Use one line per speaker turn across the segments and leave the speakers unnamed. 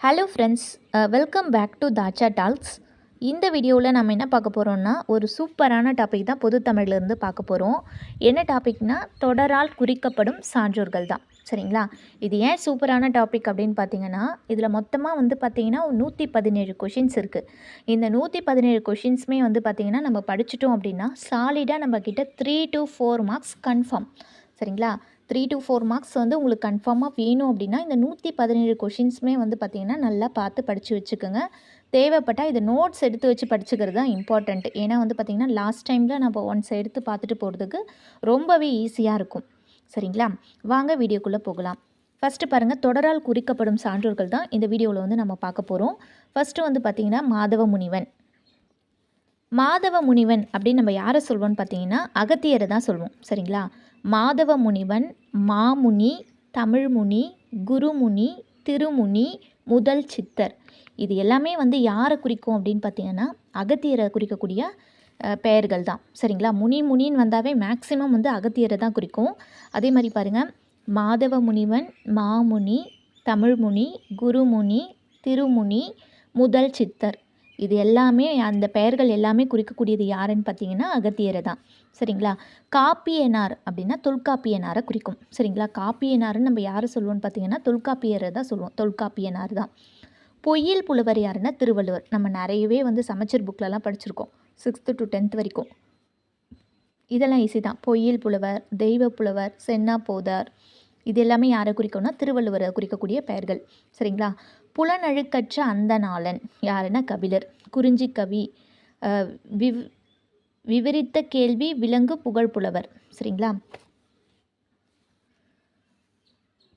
Hello friends welcome back to Thacha talks இந்த வீடியோவில் நம்ம என்ன பார்க்க போகிறோம்னா ஒரு சூப்பரான டாபிக் தான் பொது தமிழ்லேருந்து பார்க்க போகிறோம் என்ன டாபிக்னால் தொடரால் குறிக்கப்படும் சான்றோர்கள் தான். சரிங்களா? இது ஏன் சூப்பரான டாபிக் அப்படின்னு பார்த்தீங்கன்னா இதில் மொத்தமாக வந்து பார்த்தீங்கன்னா நூற்றி பதினேழு கொஷின்ஸ் இருக்குது இந்த நூற்றி பதினேழு கொஷின்ஸுமே வந்து பார்த்தீங்கன்னா நம்ம படிச்சிட்டோம் அப்படின்னா சாலிடாக நம்ம three to four marks confirm சரிங்களா? த்ரீ டு ஃபோர் மார்க்ஸ் வந்து உங்களுக்கு கன்ஃபார்மாக வேணும் அப்படின்னா இந்த நூற்றி பதினேழு கொஷின்ஸுமே வந்து பார்த்திங்கன்னா நல்லா பார்த்து படித்து வச்சுக்கோங்க. தேவைப்பட்டால் இது நோட்ஸ் எடுத்து வச்சு படிச்சுக்கிறது தான் இம்பார்ட்டண்ட் ஏன்னா வந்து பார்த்திங்கன்னா லாஸ்ட் டைமில் நம்ம ஒன்ஸ் எடுத்து பார்த்துட்டு போகிறதுக்கு ரொம்பவே ஈஸியாக இருக்கும். சரிங்களா? வாங்க வீடியோக்குள்ளே போகலாம். ஃபஸ்ட்டு பாருங்கள் தொடரால் குறிக்கப்படும் சான்றோர்கள் தான் இந்த வீடியோவில் வந்து நம்ம பார்க்க போகிறோம் ஃபஸ்ட்டு வந்து பார்த்திங்கன்னா மாதவ முனிவன். மாதவ முனிவன் அப்படின்னு நம்ம யாரை சொல்வோம்னு பார்த்தீங்கன்னா அகத்தியரை தான் சொல்வோம். சரிங்களா? மாதவ முனிவன் மாமுனி தமிழ்முனி குருமுனி திருமுனி முதல் சித்தர். இது எல்லாமே வந்து யாரை குறிக்கும் அப்படின்னு பார்த்தீங்கன்னா அகத்தியரை குறிக்கக்கூடிய பெயர்கள் தான். சரிங்களா? முனி முனின்னு வந்தாவே மேக்சிமம் வந்து அகத்தியரை தான் குறிக்கும். அதே மாதிரி பாருங்கள் மாதவ முனிவன் மாமுனி தமிழ்முனி குருமுனி திருமுனி முதல் சித்தர். இது எல்லாமே அந்த பெயர்கள் எல்லாமே குறிக்கக்கூடியது யாருன்னு பார்த்தீங்கன்னா அகத்தியரை தான். சரிங்களா? காப்பியனார் அப்படின்னா தொல்காப்பியனாரை குறிக்கும். சரிங்களா? காப்பியனார்னு நம்ம யாரை சொல்லுவோம்னு பார்த்தீங்கன்னா தொல்காப்பியரை தான் சொல்லுவோம். தொல்காப்பியனார் தான். பொய்யில் புலவர் யாருன்னா திருவள்ளுவர். நம்ம நிறையவே வந்து சமச்சர் புக்லலாம் படிச்சிருக்கோம். சிக்ஸ்த்து டு டென்த் வரைக்கும். இதெல்லாம் ஈஸி தான். பொய்யில் புலவர் தெய்வ புலவர் சென்னா போதார். இது எல்லாமே யாரை குறிக்கும்னா திருவள்ளுவரை குறிக்கக்கூடிய பெயர்கள். சரிங்களா? புலனழுக்கற்ற அந்த நாளன் யாருன்னா கபிலர். குறிஞ்சி கவி விவ் விவரித்த கேள்வி விலங்கு புகழ் புலவர். சரிங்களா?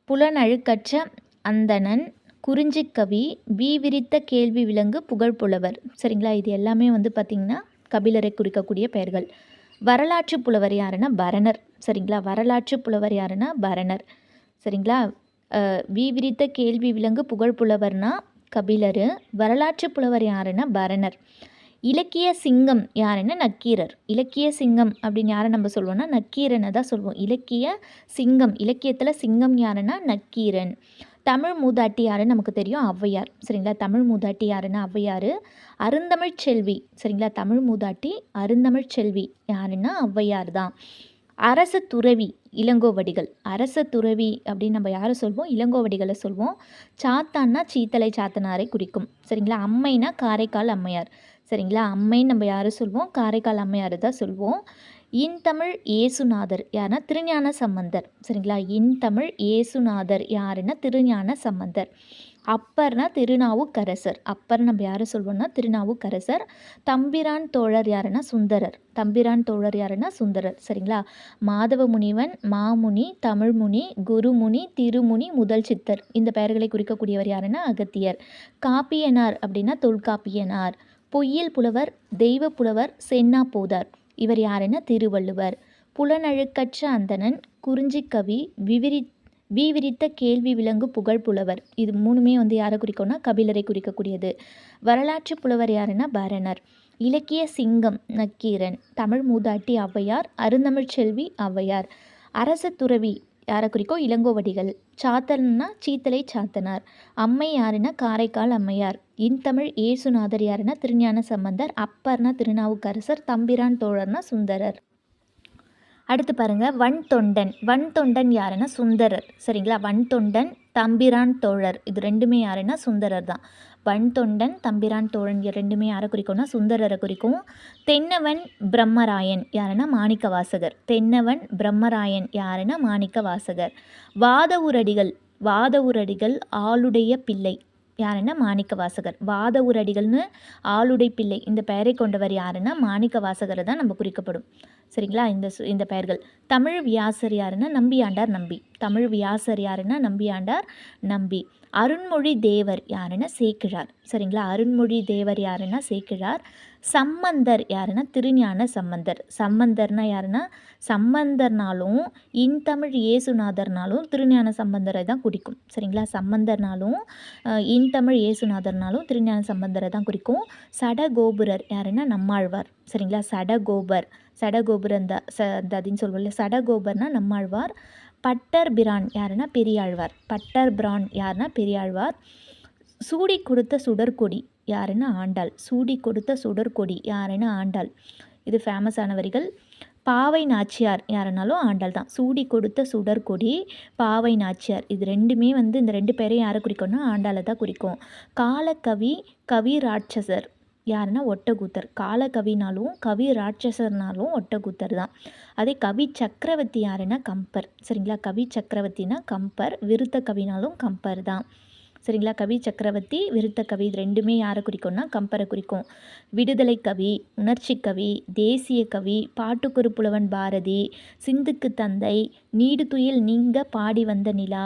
புலனழுக்கற்ற அந்தணன் குறிஞ்சிக்கவி விவிரித்த கேள்வி விலங்கு புகழ் புலவர். சரிங்களா? இது எல்லாமே வந்து பார்த்திங்கன்னா கபிலரை குறிக்கக்கூடிய பெயர்கள். வரலாற்று புலவர் யாருன்னா பரணர். சரிங்களா? வரலாற்று புலவர் யாருன்னா பரணர். சரிங்களா? வீவிரித்த கேள்வி விலங்கு புகழ் புலவர்னா கபிலர் வரலாற்று புலவர் யாருன்னா பரணர். இலக்கிய சிங்கம் யாருன்னா நக்கீரர். இலக்கிய சிங்கம் அப்படின்னு யாரை நம்ம சொல்லுவோம்னா நக்கீரனை தான் சொல்லுவோம் இலக்கிய சிங்கம் இலக்கியத்தில் சிங்கம் யாருன்னா நக்கீரன். தமிழ் மூதாட்டி யாருன்னு நமக்கு தெரியும்? ஔவையார். சரிங்களா? தமிழ் மூதாட்டி யாருன்னா ஔவையார். அருந்தமிழ் செல்வி. சரிங்களா? தமிழ் மூதாட்டி அருந்தமிழ் செல்வி யாருன்னா ஔவையார் தான். அரச துறவி இளங்கோவடிகள். அரச துறவி அப்படின்னு நம்ம யாரை சொல்வோம்? இளங்கோவடிகளை சொல்வோம். சாத்தான்னா சீத்தலை சாத்தனாரை குறிக்கும். சரிங்களா? அம்மைனா காரைக்கால் அம்மையார். சரிங்களா? அம்மைன்னு நம்ம யாரை சொல்வோம்? காரைக்கால் அம்மையார் தான் சொல்வோம். இன்தமிழ் ஏசுநாதர் யாருன்னா? திருஞான சம்பந்தர். சரிங்களா? இன்தமிழ் ஏசுநாதர் யாருன்னா? திருஞான சம்பந்தர். அப்பர்னா திருநாவுக்கரசர். அப்பர் நம்ம யாரை சொல்வோம்னா திருநாவுக்கரசர். தம்பிரான் தோழர் யாருன்னா சுந்தரர். தம்பிரான் தோழர் யாருன்னா சுந்தரர். சரிங்களா? மாதவ முனிவன் மாமுனி தமிழ்முனி குருமுனி திருமுனி முதல் சித்தர். இந்த பெயர்களை குறிக்கக்கூடியவர் யாருன்னா அகத்தியர். காப்பியனார் அப்படின்னா தொல்காப்பியனார். பொய்யில் புலவர் தெய்வ புலவர் சென்னா போதார். இவர் யாருன்னா திருவள்ளுவர். புலனழுக்கற்ற அந்தணன் குறிஞ்சிக்கவி விவிரி வீவிரித்த கேள்வி விலங்கு புகழ் புலவர். இது மூணுமே வந்து யாரை குறிக்கும்னா கபிலரை குறிக்கக்கூடியது. வரலாற்று புலவர் யாருன்னா பரணர் இலக்கிய சிங்கம் நக்கீரன். தமிழ் மூதாட்டி ஔவையார். அருந்தமிழ் செல்வி ஔவையார். அரச துறவி யாரை குறிக்கும்? இளங்கோவடிகள். சாத்தன்னா சீத்தலை சாத்தனார். அம்மை யாருன்னா காரைக்கால் அம்மையார். இன்தமிழ் ஏசுநாதர் யாருன்னா திருஞான சம்பந்தர். அப்பர்னா திருநாவுக்கரசர். தம்பிரான் தோழர்னா சுந்தரர். அடுத்து பாருங்கள் வன் தொண்டன் வன் தொண்டன் யாருன்னா சுந்தரர். சரிங்களா? வன் தொண்டன் தம்பிரான் தோழர். இது ரெண்டுமே யாருன்னா சுந்தரர் தான். வன் தொண்டன் தம்பிரான் தோழன் ரெண்டுமே யாரை குறிக்கும்னா சுந்தரரை குறிக்கும். தென்னவன் பிரம்மராயன் யாருன்னா மாணிக்க வாசகர் தென்னவன் பிரம்மராயன் யாருன்னா மாணிக்க வாசகர் வாதவுரடிகள் வாதவுரடிகள் ஆளுடைய பிள்ளை. யாருன்னா மாணிக்க வாசகர் வாத உரடிகள்னு ஆளுடை பிள்ளை இந்த பெயரை கொண்டவர் யாருன்னா மாணிக்க வாசகரை தான் நம்ம குறிக்கப்படும். சரிங்களா? இந்த சு- இந்த பெயர்கள். தமிழ் வியாசர் யாருன்னா நம்பியாண்டார் நம்பி. தமிழ் வியாசர் யாருன்னா நம்பியாண்டார் நம்பி. அருண்மொழி தேவர் யாருன்னா சேக்கிழார். சரிங்களா? அருண்மொழி தேவர் யாருன்னா சேக்கிழார். சம்பந்தர் யாருன்னா திருஞான சம்பந்தர். சம்பந்தர்னா யாருன்னா சம்பந்தர்னாலும் இன்தமிழ் இயேசுநாதர்னாலும் திருஞான சம்பந்தரை தான் குறிக்கும். சரிங்களா? சம்பந்தர்னாலும் இன்தமிழ் இயேசுநாதர்னாலும் திருஞான சம்பந்தரை தான் குறிக்கும். சடகோபுரர் யாருன்னா நம்மாழ்வார். சரிங்களா? சடகோபர். சடகோபுர இந்த ச இந்த அதுன்னு சொல்லுவோம்ல. சடகோபர்னா நம்மாழ்வார். பட்டர் பிரான் யாருன்னா பெரியாழ்வார். பட்டர் பிரான் யாருன்னா பெரியாழ்வார். சூடி கொடுத்த சுடர்கொடி யாருன்னு ஆண்டாள். சூடி கொடுத்த சுடர்கொடி யாருன்னு ஆண்டாள். இது ஃபேமஸான வரிகள் பாவை நாச்சியார் யாருனாலும் ஆண்டாள் தான். சூடி கொடுத்த சுடர்கொடி பாவை நாச்சியார். இது ரெண்டுமே வந்து இந்த ரெண்டு பேரையும் யாரை குறிக்கும்னா ஆண்டாளை தான் குறிக்கும். காலக்கவி கவி ராட்சசர் யாருன்னா ஒட்டக்கூத்தர் காலகவினாலும் கவி ராட்சசர்னாலும் ஒட்டக்கூத்தர் தான். அதே கவி சக்கரவர்த்தி யாருன்னா கம்பர். சரிங்களா? கவி சக்கரவர்த்தினா கம்பர் விருத்த கவினாலும் கம்பர் தான். சரிங்களா? கவி சக்கரவர்த்தி விருத்த கவி இது ரெண்டுமே யாரை குறிக்கும்னா கம்பரை குறிக்கும். விடுதலை கவி உணர்ச்சி கவி தேசிய கவி பாட்டுக்குறு புலவன் பாரதி சிந்துக்கு தந்தை நீடு துயில் நீங்க பாடி வந்த நிலா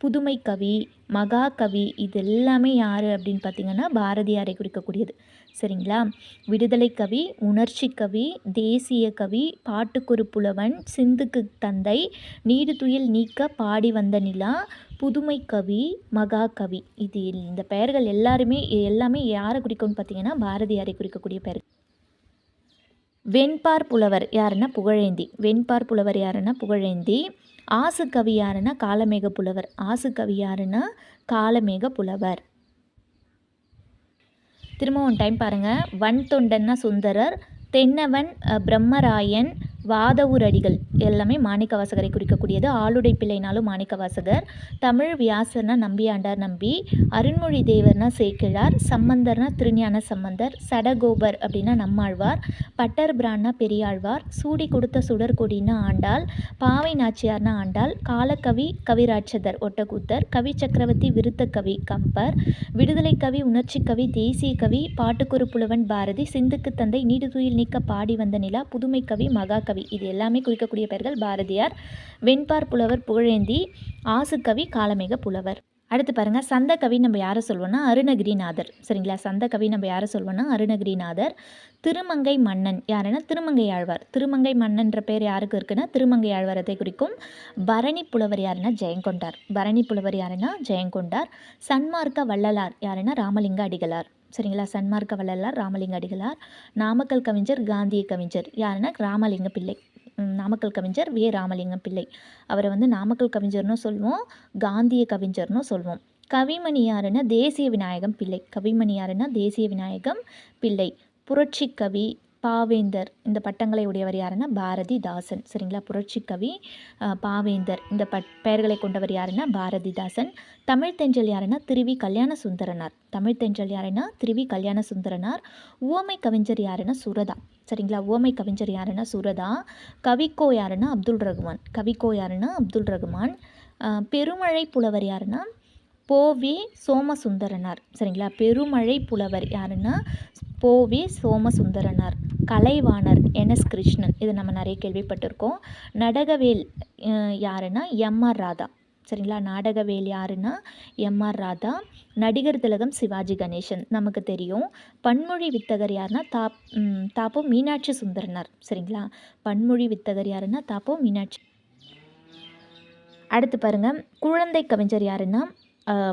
புதுமை கவி மகாகவி இது எல்லாமே யார் அப்படின்னு பார்த்தீங்கன்னா பாரதியாரை குறிக்கக்கூடியது. சரிங்களா? விடுதலை கவி உணர்ச்சி கவி தேசிய கவி பாட்டுக்குரு புலவன் சிந்துக்கு தந்தை நீடு துயில் நீக்க பாடி வந்த நிலா புதுமை கவி மகாகவி. இது இந்த பெயர்கள் எல்லாருமே எல்லாமே யாரை குறிக்கும்னு பார்த்தீங்கன்னா பாரதியாரை குறிக்கக்கூடிய பெயர் வெண்பார் புலவர் யாருன்னா புகழேந்தி. வெண்பார் புலவர் யாருன்னா புகழேந்தி. ஆசு கவி யாருன்னா காலமேக புலவர். ஆசு கவி யாருன்னா காலமேக புலவர். திரும்பவும் டைம் பாருங்கள் வன் தொண்டன்னா சுந்தரர் தென்னவன் பிரம்மராயன் வாதவூர் அடிகள் எல்லாமே மாணிக்க வாசகரை குறிக்கக்கூடியது. ஆளுடை பிள்ளைனாலும் மாணிக்க வாசகர் தமிழ் வியாசர்னா நம்பியாண்டார் நம்பி. அருண்மொழி தேவர்னா சேக்கிழார். சம்பந்தர்னா திருஞான சம்பந்தர். சடகோபர் அப்படின்னா நம்மாழ்வார். பட்டர் பிரான்னா பெரியாழ்வார். சூடி கொடுத்த சுடர்கொடின்னா ஆண்டாள். பாவை நாச்சியார்னா ஆண்டாள். காலக்கவி கவிராட்சதர் ஒட்டக்கூத்தர். கவி சக்கரவர்த்தி விருத்த கவி கம்பர். விடுதலை கவி உணர்ச்சி கவி தேசிய கவி பாட்டுக்குறு புலவன் பாரதி சிந்துக்கு தந்தை நீடுதுயில் நீக்க பாடி வந்த நிலா புதுமை கவி மகாகவி இது எல்லாமே குறிக்கக்கூடிய பெயர்கள் பாரதியார் வெண்பார் புலவர் புகழேந்தி ஆசுக்கவி காலமேக புலவர். அடுத்து பாருங்கள் சந்த கவி நம்ம யாரை சொல்வோன்னா அருணகிரிநாதர். சரிங்களா? சந்த கவி நம்ம யாரை சொல்வோன்னா அருணகிரிநாதர். திருமங்கை மன்னன் யாருன்னா திருமங்கை ஆழ்வார். திருமங்கை மன்னன்ற பேர் யாருக்கு இருக்குன்னா திருமங்கை ஆழ்வாரத்தை குறிக்கும் பரணி புலவர் யாருன்னா ஜெயங்கொண்டார். பரணி புலவர் யாருன்னா ஜெயங்கொண்டார். சன்மார்க்க வள்ளலார் யாருன்னா ராமலிங்க அடிகளார். சரிங்களா? சன்மார்க்க வள்ளலார் ராமலிங்க அடிகளார் நாமக்கல் கவிஞர் காந்திய கவிஞர். யாருன்னா ராமலிங்க பிள்ளை. நாமக்கல் கவிஞர் வே. ராமலிங்கம் பிள்ளை. அவரை வந்து நாமக்கல் கவிஞர்னு சொல்லுவோம் காந்திய கவிஞர்னு சொல்லுவோம் கவிமணி யாருன்னா தேசிய விநாயகம் பிள்ளை. கவிமணி யாருன்னா தேசிய விநாயகம் பிள்ளை. புரட்சி கவி பாவேந்தர். இந்த பட்டங்களை உடையவர் யாருன்னா பாரதிதாசன். சரிங்களா? புரட்சி கவி பாவேந்தர். இந்த பட் பெயர்களை கொண்டவர் யாருன்னா பாரதிதாசன். தமிழ் தெஞ்சல் யாருன்னா திருவி கல்யாண சுந்தரனார். தமிழ் தெஞ்சல் யாருன்னா திருவி கல்யாண சுந்தரனார். உவமை கவிஞர் யாருன்னா சுரதா. சரிங்களா? உவமை கவிஞர் யாருன்னா சுரதா. கவிக்கோ யாருன்னா அப்துல் ரகுமான். கவிக்கோ யாருன்னா அப்துல் ரகுமான். பெருமழை புலவர் யாருன்னா போவே சோமசுந்தரனார். சரிங்களா? பெருமழை புலவர் யாருன்னா? போவே சோமசுந்தரனார். கலைவாணர் என். எஸ். கிருஷ்ணன். இது நம்ம நிறைய கேள்விப்பட்டிருக்கோம். நடகவேல் யாருன்னா? எம்ஆர் ராதா. சரிங்களா? நாடகவேல் யாருன்னா? எம்ஆர் ராதா. நடிகர் திலகம் சிவாஜி கணேசன். நமக்கு தெரியும். பன்மொழி வித்தகர் யாருன்னா? தாப் தாப்போ மீனாட்சி சுந்தரனார். சரிங்களா? பன்மொழி வித்தகர் யாருன்னா? தாப்போ மீனாட்சி. அடுத்து பாருங்க. குழந்தை கவிஞர் யாருன்னா?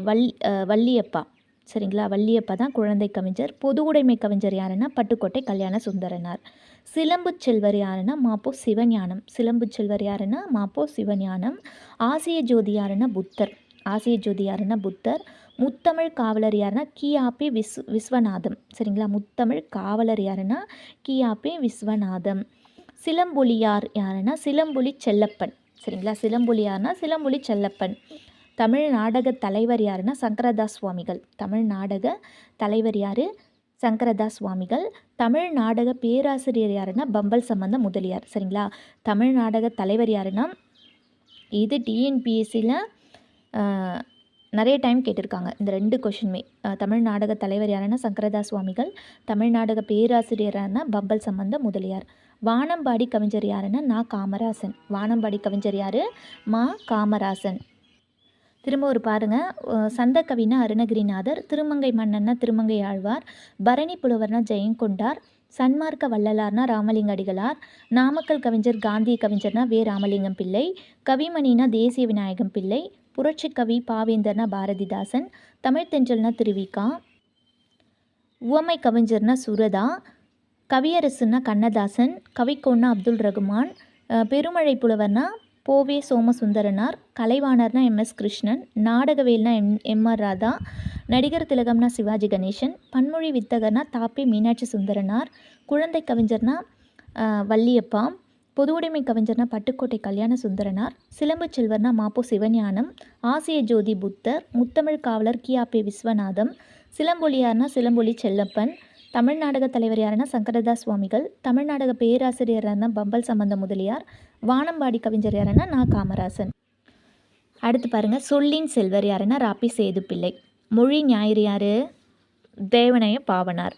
வல் வள்ளியப்பா. சரிங்களா? வள்ளியப்பா தான் குழந்தை கவிஞர். பொது உடைமை கவிஞர் யாருன்னா பட்டுக்கோட்டை கல்யாண சுந்தரனார். சிலம்பு செல்வர் யாருன்னா மாப்போ சிவஞானம். சிலம்பு செல்வர் யாருன்னா மாப்போ சிவஞானம். ஆசிய ஜோதி யாருன்னா புத்தர். ஆசிய ஜோதி யாருன்னா புத்தர். முத்தமிழ் காவலர் யாருன்னா கியாபி விஸ் விஸ்வநாதம். சரிங்களா? முத்தமிழ் காவலர் யாருன்னா கியாபி விஸ்வநாதம். சிலம்பொலியார் யாருன்னா சிலம்பொலி செல்லப்பன். சரிங்களா? சிலம்பொலியாருன்னா சிலம்பொலி செல்லப்பன். தமிழ் நாடக தலைவர் யாருன்னா சங்கரதாஸ் சுவாமிகள் தமிழ் நாடக தலைவர் யார்? சங்கரதாஸ் சுவாமிகள் தமிழ் நாடக பேராசிரியர் யாருன்னா பம்பல் சம்பந்த முதலியார். சரிங்களா? தமிழ் நாடக தலைவர் யாருன்னா இது டிஎன்பிஎஸ்சியில் நிறைய டைம் கேட்டிருக்காங்க. இந்த ரெண்டு கொஷினுமே தமிழ் நாடக தலைவர் யாருன்னா சங்கரதாஸ் சுவாமிகள் தமிழ் நாடக பேராசிரியர் யாருன்னா பம்பல் சம்பந்த முதலியார். வானம்பாடி கவிஞர் யாருன்னா நா. காமராசன். வானம்பாடி கவிஞர் யார்? மா. காமராசன். திரும்ப ஒரு பாருங்கள் அஹ் சந்த கவினா அருணகிரிநாதர் திருமங்கை மன்னன்னா திருமங்கை ஆழ்வார் பரணி புலவர்னா ஜெயங்கொண்டார் சன்மார்க்க வள்ளலார்னா ராமலிங்க அடிகளார் நாமக்கல் கவிஞர் காந்திய கவிஞர்னா வே. ராமலிங்கம் பிள்ளை கவிமணினா தேசிய விநாயகம் பிள்ளை புரட்சி கவி பாவேந்தர்னா பாரதிதாசன் தமிழ் தென்றல்னா திருவிக்கா உவமை கவிஞர்னா சுரதா கவியரசுன்னா கண்ணதாசன் கவிக்கோன்னா அப்துல் ரகுமான் பெருமழை புலவர்னா போவே சோமசுந்தரனார் கலைவாணர்னா எம்எஸ் கிருஷ்ணன் நாடகவேல்னா எம். எம்ஆர் ராதா நடிகர் திலகம்னா சிவாஜி கணேசன் பன்மொழி வித்தகர்னா தாப்பி மீனாட்சி சுந்தரனார் குழந்தை கவிஞர்னா வள்ளியப்பா பொதுவுடைமை கவிஞர்னா பட்டுக்கோட்டை கல்யாண சுந்தரனார் சிலம்பு செல்வர்னா மாப்போ சிவஞானம் ஆசிய ஜோதி புத்தர் முத்தமிழ் காவலர் கியாபே விஸ்வநாதம் சிலம்பொலியார்னா சிலம்பொலி செல்லப்பன் தமிழ் நாடக தலைவர் யாருன்னா சங்கரதாஸ் சுவாமிகள் தமிழ் நாடக பேராசிரியர் யாருன்னா பம்பல் சம்பந்த முதலியார் வானம்பாடி கவிஞர் யாருன்னா நா. காமராசன். அடுத்து பாருங்க சொல்லின் செல்வர் யாருன்னா ராப்பி சேது பிள்ளை மொழி ஞாயிறு யார்? தேவனைய பாவனார்.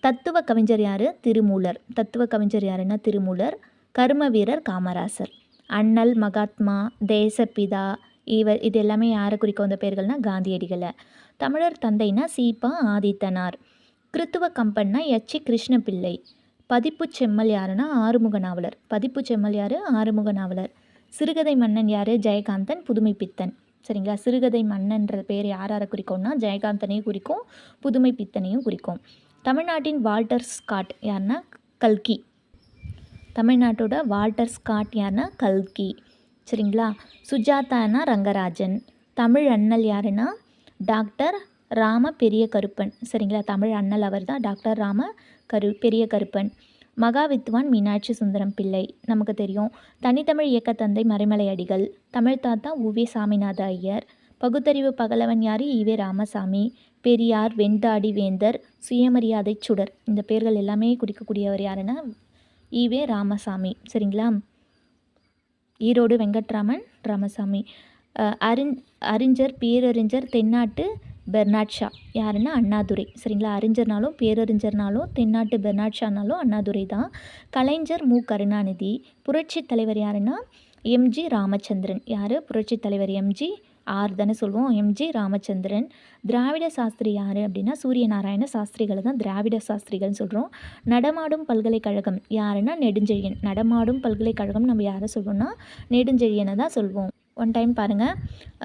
தத்துவ கவிஞர் யார்? திருமூலர். தத்துவ கவிஞர் யாருன்னா திருமூலர் கர்ம வீரர் காமராசர். அண்ணல் மகாத்மா தேசப்பிதா இவர் இது எல்லாமே யாரை குறிக்கும் வந்த பேர்கள்னா காந்தியடிகளை. தமிழர் தந்தைனா சீபா ஆதித்தனார். கிறித்துவ கம்பன்னா எச்சி கிருஷ்ணபிள்ளை. பதிப்பு செம்மல் யாருன்னா ஆறுமுக நாவலர். பதிப்பு செம்மல் யார்? ஆறுமுக நாவலர். சிறுகதை மன்னன் யார்? ஜெயகாந்தன் புதுமை பித்தன். சரிங்களா? சிறுகதை மன்னன்ற பேர் யார் யாரை குறிக்கும்னா ஜெயகாந்தனையும் குறிக்கும் புதுமை பித்தனையும் குறிக்கும். தமிழ்நாட்டின் வால்டர் ஸ்காட் யாருன்னா கல்கி. தமிழ்நாட்டோட வால்டர் ஸ்காட் யாருன்னா கல்கி. சரிங்களா? சுஜாதானா ரங்கராஜன். தமிழ் அண்ணல் யாருன்னா டாக்டர் ராம பெரிய கருப்பன். சரிங்களா? தமிழ் அண்ணல் அவர் தான் டாக்டர் ராம கரு பெரிய கருப்பன். மகா வித்வான் மீனாட்சி சுந்தரம் பிள்ளை. நமக்கு தெரியும். தனித்தமிழ் இயக்க தந்தை மறைமலை அடிகள். தமிழ் தாத்தா உவே சாமிநாத ஐயர். பகுத்தறிவு பகலவன் யாரு? ஈவே ராமசாமி. பெரியார் வெண்தாடி வேந்தர் சுயமரியாதை சுடர். இந்த பேர்கள் எல்லாமே குறிக்கக்கூடியவர் யாருன்னா ஈவே ராமசாமி. சரிங்களா? ஈரோடு வெங்கட்ராமன் ராமசாமி. அறிஞ் அறிஞர் பேரறிஞர் தென்னாட்டு பெர்னாட் ஷா. யாருன்னா அண்ணாதுரை. சரிங்களா? அறிஞர்னாலும் பேரறிஞர்னாலும் தென்னாட்டு பெர்னாட் ஷானாலும் அண்ணாதுரை தான். கலைஞர் மு. கருணாநிதி. புரட்சி தலைவர் யாருன்னா? எம்ஜி ராமச்சந்திரன். யார்? புரட்சி தலைவர் எம்ஜி ஆர் தானே சொல்லுவோம் எம்ஜி ராமச்சந்திரன். திராவிட சாஸ்திரி யார் அப்படின்னா சூரிய நாராயண சாஸ்திரிகளை தான் திராவிட சாஸ்திரிகள்னு சொல்கிறோம் நடமாடும் பல்கலைக்கழகம். யாருன்னா நெடுஞ்செழியன். நடமாடும் பல்கலைக்கழகம் நம்ம யாரை சொல்வோம்னா நெடுஞ்செழியனை தான் சொல்வோம். ஒன் டைம் பாருங்கள்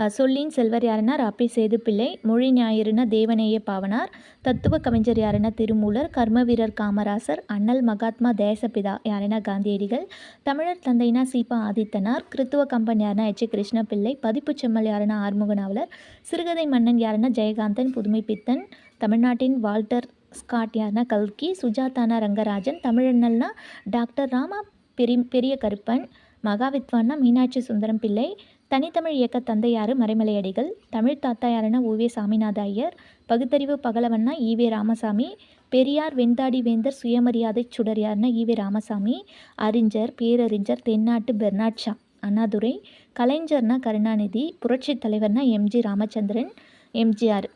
சொல்லின் செல்வர் யாருன்னா ராப்பி சேது பிள்ளை மொழி ஞாயிறுனா தேவநேய பாவனார் தத்துவ கவிஞர் யாருன்னா திருமூலர் கர்ம வீரர் காமராசர் அண்ணல் மகாத்மா தேசபிதா யாருன்னா காந்தியடிகள் தமிழர் தந்தைனா சீபா ஆதித்தனார் கிறித்துவ கம்பன் யாருன்னா எச். கிருஷ்ண பிள்ளை பதிப்பு செம்மல் யாருன்னா ஆறுமுகநாவலர் சிறுகதை மன்னன் யாருன்னா ஜெயகாந்தன் புதுமை பித்தன் தமிழ்நாட்டின் வால்டர் ஸ்காட் யாருன்னா கல்கி சுஜாதானா ரங்கராஜன் தமிழண்ணல்னா டாக்டர் ராமா பெரி பெரிய கருப்பன் மகாவித்வான்னா மீனாட்சி சுந்தரம் பிள்ளை தனித்தமிழ் இயக்க தந்தையாறு மறைமலையடிகள் தமிழ் தாத்தா யாருன்னா ஓவே சாமிநாத ஐயர் பகுத்தறிவு பகலவன்னா ஈவே ராமசாமி பெரியார் வெண்தாடி வேந்தர் சுயமரியாதை சுடர் யாருன்னா ஈவே ராமசாமி அறிஞர் பேரறிஞர் தென்னாட்டு பெர்னாட்ஷா அண்ணாதுரை கலைஞர்னா கருணாநிதி புரட்சி தலைவர்னா எம்ஜி ராமச்சந்திரன் எம்ஜிஆர்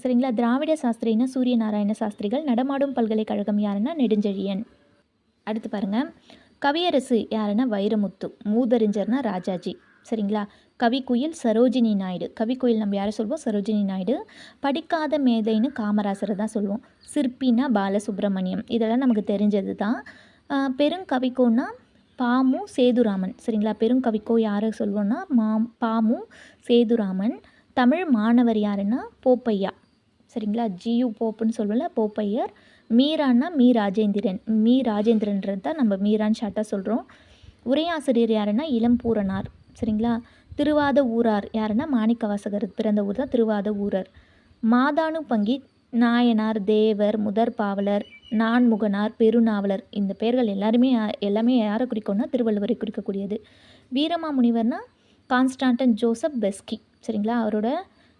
சரிங்களா? திராவிட சாஸ்திரினா சூரிய நாராயண சாஸ்திரிகள் நடமாடும் பல்கலைக்கழகம் யாருன்னா நெடுஞ்செழியன். அடுத்து பாருங்கள் கவியரசு யாருன்னா வைரமுத்து மூதறிஞர்னா ராஜாஜி. சரிங்களா? கவிக்குயில் சரோஜினி நாயுடு. கவிக்குயில் நம்ம யாரை சொல்வோம்? சரோஜினி நாயுடு. படிக்காத மேதைன்னு காமராசரை தான் சொல்லுவோம் சிற்பினா பாலசுப்ரமணியம். இதெல்லாம் நமக்கு தெரிஞ்சது தான். பெருங்கவிக்கோன்னா பாமு சேதுராமன். சரிங்களா? பெருங்கவிக்கோ யாரை சொல்வோம்னா மா பாமு சேதுராமன். தமிழ் மாணவர் யாருன்னா போப்பையா. சரிங்களா? ஜியு போப்புன்னு சொல்லுவோம்ல போப்பையர். மீரான்னா மீ ராஜேந்திரன். மீ ராஜேந்திரன்றது தான் நம்ம மீரான்னு ஷார்ட்டாக சொல்கிறோம் உரையாசிரியர் யாருன்னா இளம்பூரனார் சரிங்களா? திருவாத ஊரார். யாருன்னா? மாணிக்கவாசகர். பிறந்த ஊர் தான் திருவாத ஊரர். மாதானு பங்கி நாயனார் தேவர் முதற் பாவலர் நான்முகனார் பெருநாவலர். இந்த பெயர்கள் எல்லாருமே யா- எல்லாமே யாரை குறிக்கும்னா திருவள்ளுவரை குறிக்கக்கூடியது. வீரமாமுனிவர்னா கான்ஸ்டாண்டன் ஜோசப் பெஸ்கி. சரிங்களா? அவரோட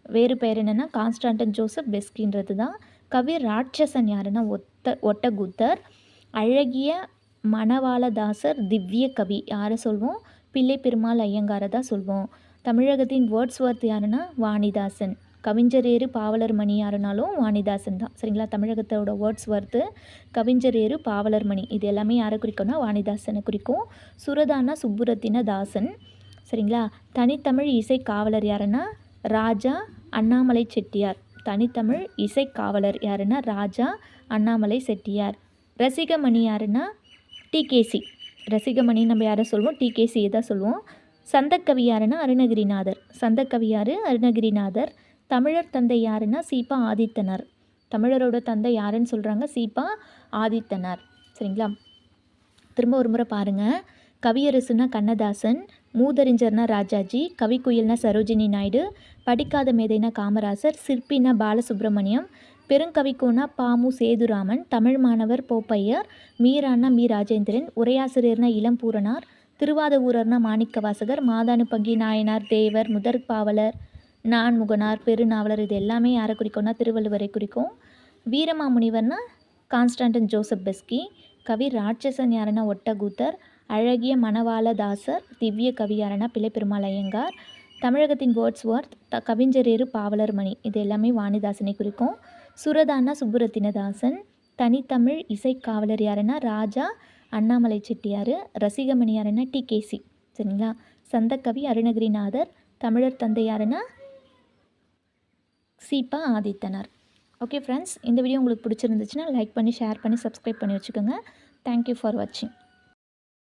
வேறு பெயர் என்னென்னா கான்ஸ்டாண்டன் ஜோசப் பெஸ்கின்றது தான். கவி ராட்சசன் யாருன்னா? ஒத்த ஒட்டகுத்தர். அழகிய மணவாளதாசர் திவ்ய கவி யாரை சொல்வோம்? பிள்ளை பெருமாள் ஐயங்காரை தான் சொல்வோம். தமிழகத்தின் வேர்ட்ஸ் ஒர்த் யாருன்னா வாணிதாசன். கவிஞரேறு பாவலர் மணி யாருனாலும் வாணிதாசன் தான். சரிங்களா? தமிழகத்தோட வேர்ட்ஸ் ஒர்த்து கவிஞரேறு பாவலர் மணி. இது எல்லாமே யாரை குறிக்கும்னா வாணிதாசனை குறிக்கும். சுரதானா சுப்புரத்தின தாசன். சரிங்களா? தனித்தமிழ் இசை காவலர் யாருன்னா ராஜா அண்ணாமலை செட்டியார். தனித்தமிழ் இசை காவலர் யாருன்னா ராஜா அண்ணாமலை செட்டியார். ரசிகமணி யாருன்னா டிகேசி ரசிகமணி நம்ம யாரை சொல்லுவோம் டிகேசியை தான் சொல்லுவோம் சந்தக்கவி யாருன்னா அருணகிரிநாதர். சந்தக்கவியார் அருணகிரிநாதர். தமிழர் தந்தை யாருன்னா சீபா ஆதித்தனார். தமிழரோட தந்தை யாருன்னு சொல்கிறாங்க சீபா ஆதித்தனார். சரிங்களா? திரும்ப ஒரு முறை பாருங்கள் கவியரசுனா கண்ணதாசன் மூதறிஞர்னா ராஜாஜி கவிக்குயில்னா சரோஜினி நாயுடு படிக்காத மேதைனா காமராசர் சிற்பினா பாலசுப்ரமணியம் பெருங்கவிக்கோனா பாமு சேதுராமன் தமிழ் மாணவர் போப்பையர் மீரான்னா மீ. ராஜேந்திரன் உரையாசிரியர்னா இளம்பூரனார் திருவாதவூரர்னா மாணிக்க வாசகர் பங்கி நாயனார் தேவர் முதற் பாவலர் நான்முகனார் பெருநாவலர் இது எல்லாமே யாரை குறிக்கும்னா திருவள்ளுவரை குறிக்கும். வீரமாமுனிவர்னா கான்ஸ்டன்டன் ஜோசப் பெஸ்கி கவி ராட்சசன் யாருன்னா ஒட்டகூத்தர் அழகிய மணவாளதாசர் திவ்ய கவி யாருன்னா பிள்ளைப்பெருமாள் ஐயங்கார் தமிழகத்தின் வேர்ட்ஸ் ஒர்த் த கவிஞரேறு பாவலர் மணி இது எல்லாமே வாணிதாசனை குறிக்கும். சுரதான்னா சுப்புரத்தினதாசன் தனித்தமிழ் இசைக்காவலர் யாருன்னா ராஜா அண்ணாமலை செட்டியார் ரசிகமணி யாருன்னா டி கேசி சரிங்களா? சந்தக்கவி அருணகிரிநாதர் தமிழர் தந்தை யாருன்னா சீபா ஆதித்தனார். ஓகே ஃப்ரெண்ட்ஸ் இந்த வீடியோ உங்களுக்கு பிடிச்சிருந்துச்சுன்னா லைக் பண்ணி ஷேர் பண்ணி சப்ஸ்கிரைப் பண்ணி வச்சுக்கோங்க. தேங்க்யூ ஃபார் வாட்சிங்